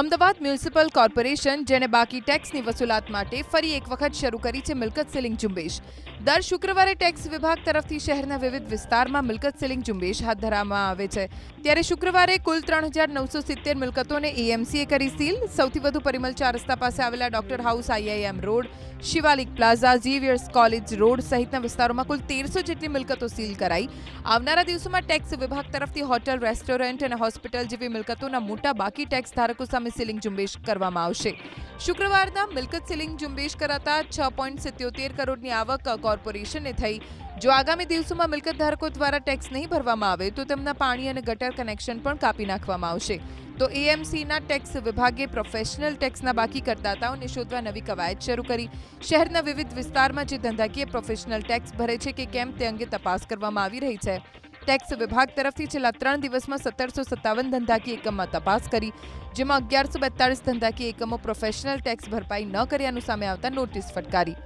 Ahmedabad municipal corporation જેને બાકી ટેક્સની વસૂલાત માટે ફરી એક વખત શરૂ કરી છે મિલકત સીલિંગ ઝુંબેશ. દર શુક્રવારે ટેક્સ વિભાગ તરફથી શહેરના વિવિધ વિસ્તારમાં મિલકત સીલિંગ ઝુંબેશ હાથ ધરવામાં આવે છે. ત્યારે શુક્રવારે કુલ ત્રણ હજાર નવસો સિત્તેર મિલકતોને એએમસીએ કરી સીલ. સૌથી વધુ પરિમલ ચાર રસ્તા પાસે આવેલા doctor house, IIM road, Shivalik plaza, Xavier's college road સહિતના વિસ્તારોમાં કુલ તેરસો જેટલી મિલકતો સીલ કરાઈ. આવનારા દિવસોમાં ટેક્સ વિભાગ તરફથી હોટલ, રેસ્ટોરન્ટ અને હોસ્પિટલ જેવી મિલકતોના મોટા બાકી ટેક્સ ધારકો સામે સીલિંગ ઝુંબેશ કરવામાં આવશે. શુક્રવારના મિલકત સીલિંગ ઝુંબેશ કરાતા છ પોઈન્ટ સિત્યોતેર કરોડની આવક કોર્પોરેશનને થઈ. જો આગામી દિવસોમાં મિલકત ધારકો દ્વારા ટેક્સ નહીં ભરવામાં આવે, તો તેમના પાણી અને ગટર કનેક્શન પણ કાપી નાખવામાં આવશે. તો એએમસીના ટેક્સ વિભાગે પ્રોફેશનલ ટેક્સના બાકી કરદાતાઓને શોધવા નવી કવાયત શરૂ કરી. શહેરના વિવિધ વિસ્તારમાં જે ધંધાકીય પ્રોફેશનલ ટેક્સ ભરે છે કે કેમ તે અંગે તપાસ કરવામાં આવી રહી છે. ટેક્સ વિભાગ તરફથી છેલ્લા ત્રણ દિવસમાં સત્તરસો સત્તાવન ધંધાકીય એકમમાં તપાસ કરી, જેમાં અગિયારસો બેતાળીસ ધંધાકીય એકમો પ્રોફેશનલ ટેક્સ ભરપાઈ ન કર્યાનું સામે આવતા નોટિસ ફટકારી.